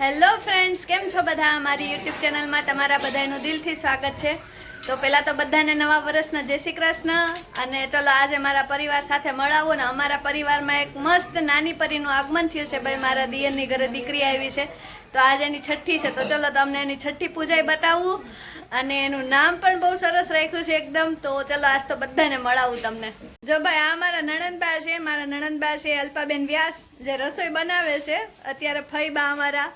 Hello friends કેમ છો બધા? મારી યુટ્યુબ ચેનલમાં તમારા બધાનું દિલથી સ્વાગત છે. તો પહેલાં તો બધાને નવા વર્ષના જય શ્રી કૃષ્ણ. અને ચલો, આજે મારા પરિવાર સાથે મળાવો ને અમારા પરિવારમાં એક મસ્ત નાની પરીનું આગમન થયું છે. ભાઈ, મારા દિયરની ઘરે દીકરી આવી છે. તો આજે એની છઠ્ઠી છે. તો ચલો તમને એની છઠ્ઠી પૂજાઈ બતાવું. અને એનું નામ પણ બહુ સરસ રાખ્યું છે એકદમ. તો ચલો આજ તો બધાને મળાવું તમને. જો ભાઈ આ મારા નણંદબા છે મારા નણંદબા છે અલ્પાબેન વ્યાસ જે રસોઈ બનાવે છે અત્યારે ફઈબા અમારા.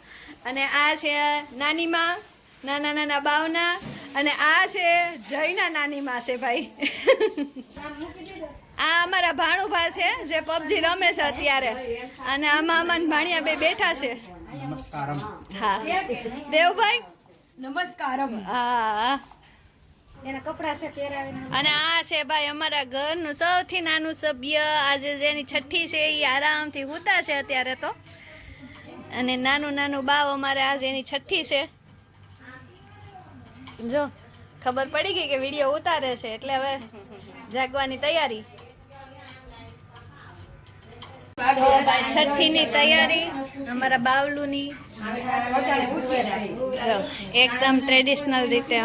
અને આ છે નાનીમાં નાના નાના બાવના. અને આ છે જયના નાનીમાં છે ભાઈ. આ અમારા ભાણુભા છે જે પબજી રમે છે અત્યારે. અને આમાં અમાન ભાણિયા બે બેઠા છે. નમસ્કાર. હા. દેવભાઈ? નમસ્કારમ. હા. એના કપડા છે પહેરાવીને. અને આ છે ભાઈ અમારા ઘરનું સૌથી નાનું સભ્ય. આજે જેની છઠ્ઠી છે એ આરામથી હુતા છે અત્યારે તો. અને નાનું નાનું બાવ અમારે આજે એની છઠ્ઠી છે. જો ખબર પડી ગઈ કે વીડિયો ઉતારે છે એટલે હવે જાગવાની તૈયારી. જો ની તૈયારી, અમારા બાવલુની. જો, એકદમ ટ્રેડિશનલ રીતે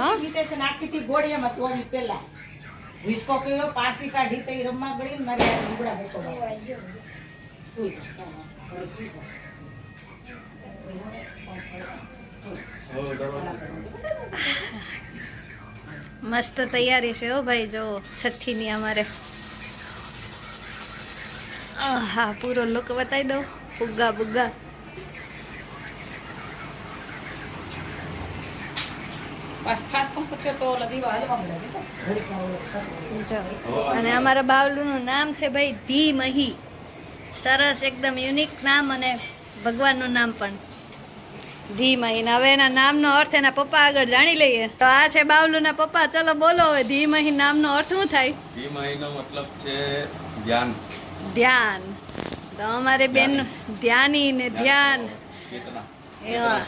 મસ્ત તૈયારી છે, હો ભાઈ. જો, છઠ્ઠીની અમારે હા પૂરો લુક બતાવી દો ફુગ્ગા બુગ્ગા અને અમારા બાવલુનું નામ છે ભાઈ ધી મહી સરસ એકદમ યુનિક નામ અને ભગવાનનું નામ પણ. ધી મહી હવે એના નામનો અર્થ એના પપ્પા આગળ જાણી લઈએ. તો આ છે બાવલુના પપ્પા. ચલો બોલો હવે ધીમહી નામનો અર્થ શું થાય? એ મહિનો મતલબ છે ધ્યાન ધ્યાન. તો અમારે બેન ધ્યાની. ને ધ્યાન એવા.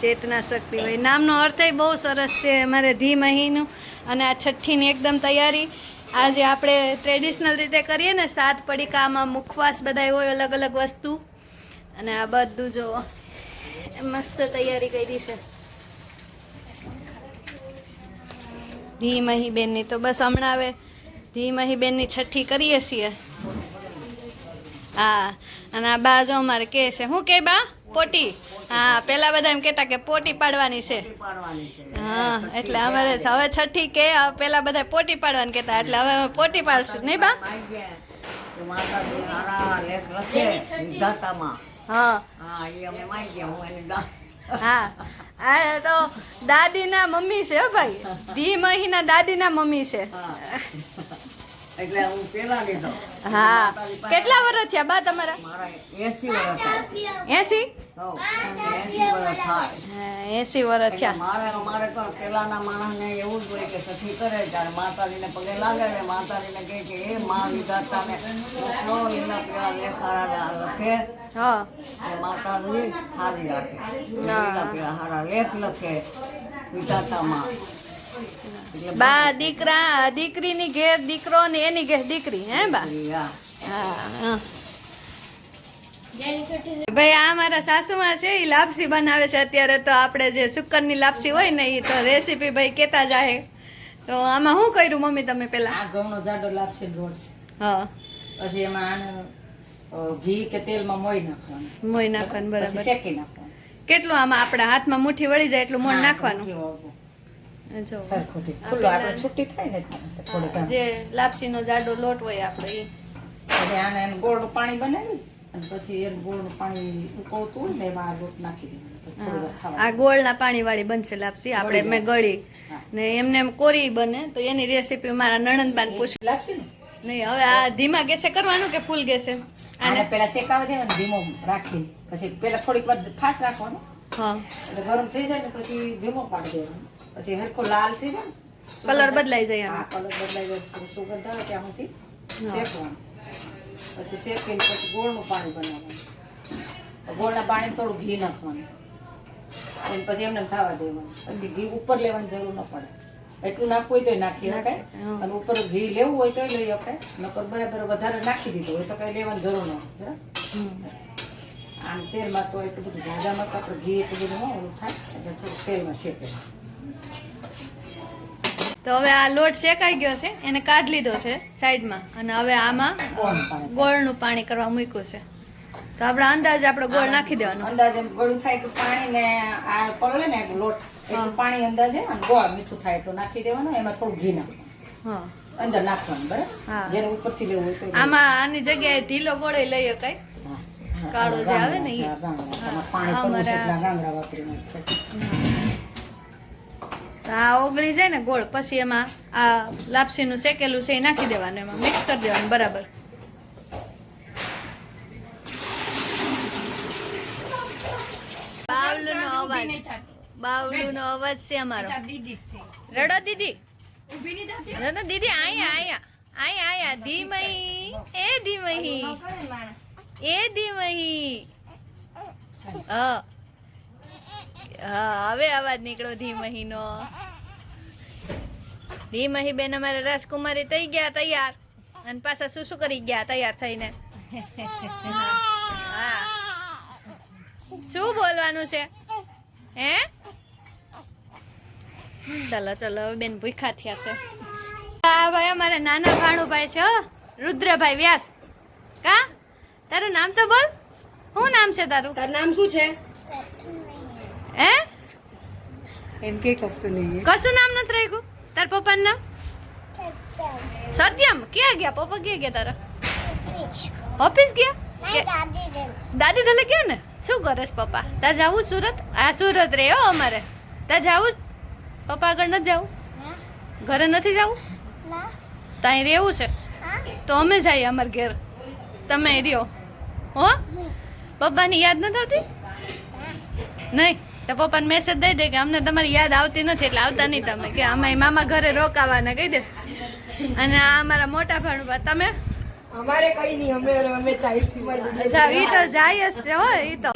ચેતના. શક્તિ. હોય. નામનો અર્થ બહુ સરસ છે અમારે ધી મહીનું અને આ છઠ્ઠીની એકદમ તૈયારી. આજે આપણે ટ્રેડિશનલ રીતે કરીએ ને સાત પડીકામાં મુખવાસ બધાય હોય અલગ અલગ વસ્તુ. અને આ બધું જો મસ્ત તૈયારી કરી છે. ધીમહી બેનની તો બસ હમણાં હવે ધીમહી બેનની છઠ્ઠી કરીએ છીએ. હા અને આ બા જો અમારે કે છે શું કે બા? પોટી. હા પેલા બધા એમ કહેતા કે પોટી પાડવાની છે. હા એટલે અમારે હવે છઠ્ઠી કે પેલા બધા પોટી પાડવાની કહેતા એટલે હવે અમે પોટી પાડશું નહીં બા? હા. હા આ તો દાદીના મમ્મી છે હો ભાઈ. ધી મહીના દાદીના મમ્મી છે. એટલે હું પેલા લીધો હા. કેટલા વર્ષ થયા બા તમારા? એસી વર્ષ એસી? એસી વર્ષ થાય. મારે અમારે તો પેલાના માણસને એવું જ હોય કે સખી કરે ત્યારે માતાજીને પગે લાગે ને માતાજીને કહે કે એ મા વિધાતા ને મોકલો એના પેલા લેખારા લખે. માતાજી હારી રાખે. પેલા હારા લેખ લખે વિધાતામાં. એટલે બા દીકરા દીકરીની ઘેર દીકરો ને એની ઘેર દીકરી હે બા? હા. ભાઈ આ મારા સાસુમાં છે એ લાપસી બનાવે છે અત્યારે તો આપણે જે સુકરની લાપસી હોય ને એ તો રેસીપી ભાઈ કેતા જાહે. તો આમાં શું કર્યું મમ્મી તમે પેલા? આ ઘઉંનો જાડો લાપસી રોડ છે. હા. પછી એમાં ઘી કે તેલમાં મોઈ નાખવાનું. મોઈ નાખવાનું બરાબર. શેકી નાખવાનું. કેટલું આમાં આપણા હાથમાં મુઠ્ઠી વળી જાય એટલું મોણ નાખવાનું. જો. સરખુંથી. આપણે છૂટી થાય ને થોડીક જે લાપસીનો જાડો લોટ હોય આપણે એ પછી આને એને ગોળનું પાણી બનાવી અને પછી એને ગોળનું પાણી ઉકળતું હોય ને એમાં આ લોટ નાખી દેવાનો. ગોળના પાણી વાળી બનશે લાપસી. આપણે મેં ગળી. ને એમને એમ કોરી બને તો એની રેસીપી મારા નણંદબાન પૂછ ને નહીં હવે આ ધીમા ગેસે કરવાનું કે ફૂલ ગેસે? આને પેલા શેકાવા દેવાનું ધીમો રાખી પછી પેલા થોડીક વાર ફાસ રાખવાનો. હા. એટલે ગરમ થઈ જાય ને પછી ધીમો પાડી દેવાનો. પછી હરખો લાલ થઈ જાય કલર બદલાઈ જાય હા કલર બદલાઈ જાય થોડું સુગંધ આવે ત્યાં સુધી શેકવાનું. પછી શેકીને પછી ગોળનું પાણી બનાવવાનું. ગોળના પાણી થોડું ઘી નાખવાનું. અને પછી એમને થવા દેવાનું. પછી ઘી ઉપર લેવાની જરૂર ન પડે. એટલું નાખવું હોય તો નાખી શકાય. અને ઉપર ઘી લેવું હોય તો લઈ શકાય. નકર બરાબર વધારે નાખી દીધું હોય તો કઈ લેવાની જરૂર ન હોય. આમ તેલમાં તો એટલું બધું ઝાઝામાં તો આપણે ઘી એટલું બધું ઓલું થાય એટલે થોડું તેલમાં શેકે તો હવે આ લોટ શેકાઈ ગયો છે એને કાઢી લીધો છે સાઈડમાં અને હવે આમાં ગોળનું પાણી. કરવા મૂક્યું છે. તો આપણે અંદાજે આપણે ગોળ નાખી દેવાનો. અંદાજે ગળું થાય એટલું પાણી ને આ પડે ને લોટ એટલું પાણી અંદાજે અને ગોળ મીઠું થાય એટલું નાખી દેવાનું એમાં થોડું ઘી નાખવાનું. હા. અંદર નાખવાનું બરાબર? જેને ઉપરથી લેવું હોય આમાં આની જગ્યાએ ઢીલો ગોળે લઈ શકાય કાળો જે આવે ને તમારે પાણી કરવું છે અમારા- એટલા ગાંગડા વાપરી નાખો. તો આ ઓગળી જાય ને ગોળ પછી એમાં આ લાપસીનું શેકેલું છે એ નાખી દેવાનું એમાં મિક્સ કરી દેવાનું બરાબર. બાવલુનો અવાજ. બાવલુનો અવાજ છે અમારો. રડો દીદી. રડો દીદી આયા આયા. આયા આયા ધીમહી. એ ધીમહી. એ ધીમહી. હા. હા, હવે અવાજ નીકળો ધીમહીનો. ધીમહી બેન અમારે રાજકુમારી થઈ ગયા તૈયાર. અને પાછા શું શું કરી ગયા તૈયાર થઈને? હા. શું બોલવાનું છે? હે? ચલો ચલો, હવે બેન ભૂખા થયા છે. આ ભાઈ અમારા નાના ભાણુભાઈ છે. રુદ્રભાઈ વ્યાસ. કા? તારું નામ તો બોલ. શું નામ છે તારું? તારું નામ શું છે? હે એમ કે કશું નહીં કશું નામ નથી રાખ્યું તાર પપ્પાનું નામ સત્યમ ક્યાં ગયા પપ્પા ક્યાં ગયા તારા ઓફિસ ગયા કે- દાદી ધલે ગયા ને શું કરે છે પપ્પા તાર જાવું સુરત આ સુરત રે હો અમારે તાર જાવું પપ્પા આગળ નથી જાવું ઘરે નથી જાવું ત્યાં રહેવું છે તો અમે જઈએ અમારા ઘેર તમે રહ્યો હો પપ્પાની યાદ નથી આવતી નહીં તો પપ્પાને મેસેજ દઈ દે કે અમને તમારી યાદ આવતી નથી એટલે આવતા નહીં તમે. કે અમે મામા ઘરે રોકાવાના કહી દે. અને આ અમારા મોટા ભાણુભા તમે? અમારે કઈ નહીં અમે અમે ચાઈ પીવા ઈ તો જાય જ છે હો ઈ તો.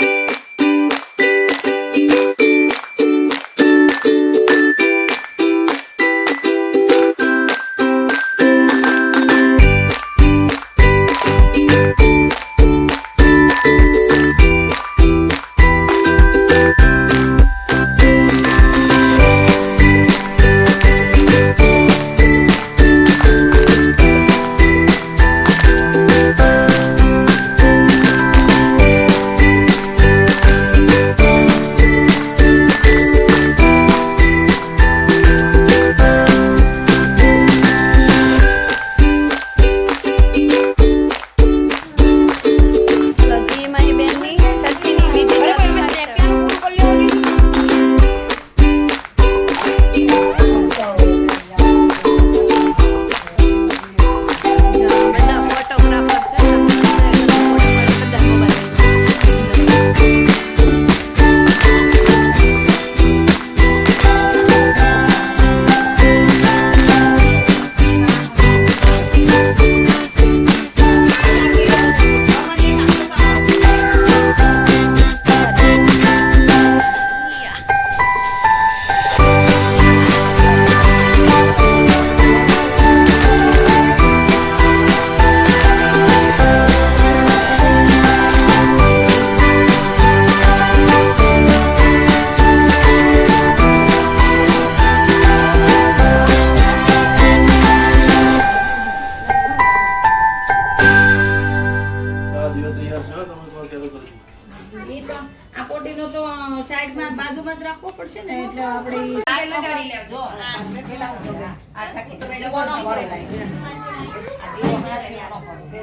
દીવો હમણાં દીવો ન પડે.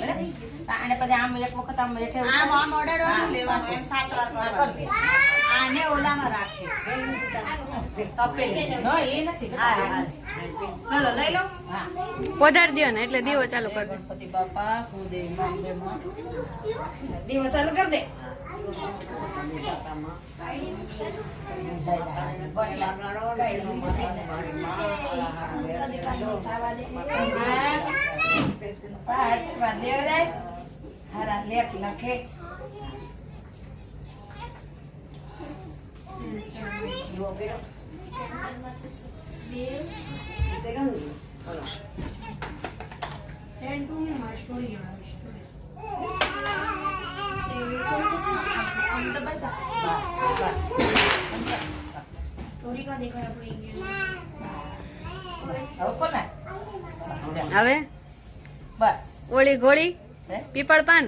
બરાબર? આને પછી આમ એક વખત આમ હેઠે આમ આમ ઓડાડવાનું લેવાનું એમ સાત વાર કરવાનું આને ઓલામાં રાખે તપેલી હા એ નથી. ચલો લઈ લો પધાર પોધાર ને એટલે દીવો ચાલુ કર દો ગણપતિ બાપા માં. દિવસ ચાલુ કરી દે હા, આશીર્વાદ દેવરાય હારા લેખ લખે. હવે કોને? હવે? બસ ઓળી ગોળી પીપળ પાન.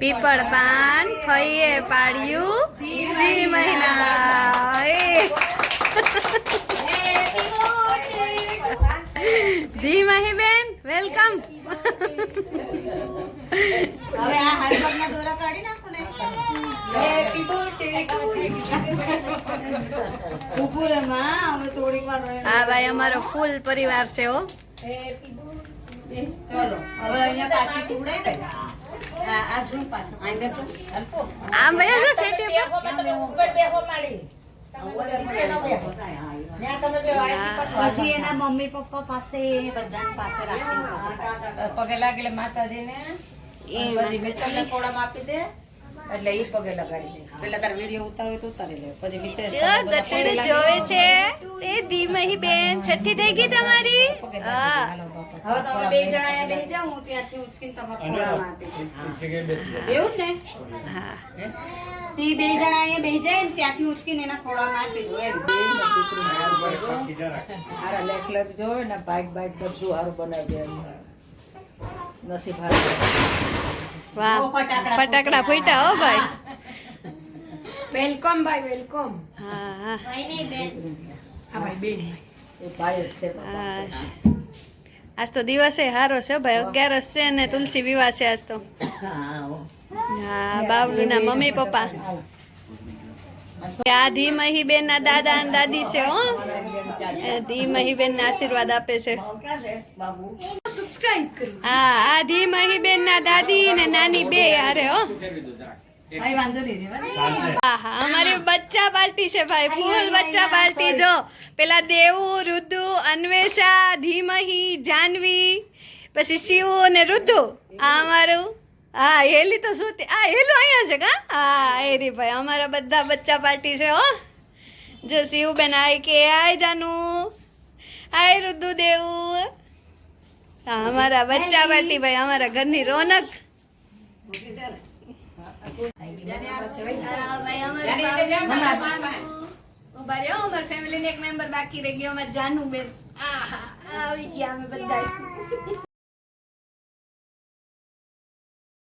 પીપળ પાન ફઈએ પાડ્યું દી મહિના. ધી મહી બેન વેલકમ. હવે આ હાથપગના દોરા કાઢી નાખો ને. હેપી બર્થડે ઉભું રે માં? હવે થોડીક વાર હા ભાઈ અમારો ફૂલ પરિવાર છે હો. ચલો હવે અહીંયા પાછી સુવડાઈ દે આ આ જો પાછો. આ બેસો. અલ્પો. આમ ભાઈ જો સેટી બેહો ઉપર બેહો માડી. નીચે ન બેહો. ત્યાં તમે બેહો, અહીંથી પાછું પછી એના મમ્મી પપ્પા પાસે બધા પાસે રાખી પગે લાગેલે માતાજીને. પછી મિત્રને ખોળામાં આપી દે. એટલે એ પગે લગાડી દે. પેલા તાર વીડિયો ઉતારો તો ઉતારી લે. પછી ગઠેડું લાગી જોવે છે એ ધીમહી બેન છઠ્ઠી થઈ ગઈ તમારી? હા. હવે તો બે જણા બેસી જાઓ હું ત્યાંથી ઉચકીને તમારા ખોળામાં આપી એવું ને? હા. તે બે જણા અહીંયા બેસી જાય ને ત્યાંથી ઉચકીને એના ખોળામાં આપી દો. એમ હારા લેખ લેખ જોવે ને બાઈક બાઈક બધું હારું બનાવી દે. નસીબ હારું. વાહ ફટાકડા ફટાકડા ફૂટ્યા. હો ભાઈ. વેલકમ ભાઈ વેલકમ. હા હા. હા ભાઈ બેન. એ ભાઈ જ છે બાપા. હા. આજ તો દિવસે હારો છે ભાઈ. અગિયારસ છે ને તુલસી વિવાહ છે આજ તો. હા હો. ના બાબલુના મમ્મી પપ્પા. આ ધીમહી બેન ના દાદા અને દાદી છે હો. ધીમહી ધી મહી બેન ના આશીર્વાદ આપે છે હા આ નાની હારે હો. ભાઈ. હા અમારી બચ્ચા પાર્ટી છે ભાઈ ફૂલ બચ્ચા પાર્ટી જો. પેલા દેવુ રુદુ અન્વેષા ધીમહી જાનવી પછી શિવ ને રુદુ. આ અમારું હા હેલી તો શું આ હેલું અહીંયા છે કા? હા હેરી ભાઈ અમારા બધા બચ્ચા પાર્ટી છે હો. જો શિવબેન આય કે આય જાનુ. આય રુદુ દેવુ. અમારા બચ્ચા પાર્ટી ભાઈ અમારા ઘરની રોનક. ઊભા ફેમિલી એક મેમ્બર બાકી રહી ગયો, અમારી જાનુ બેન આહા, આવી ગયા અમે બધા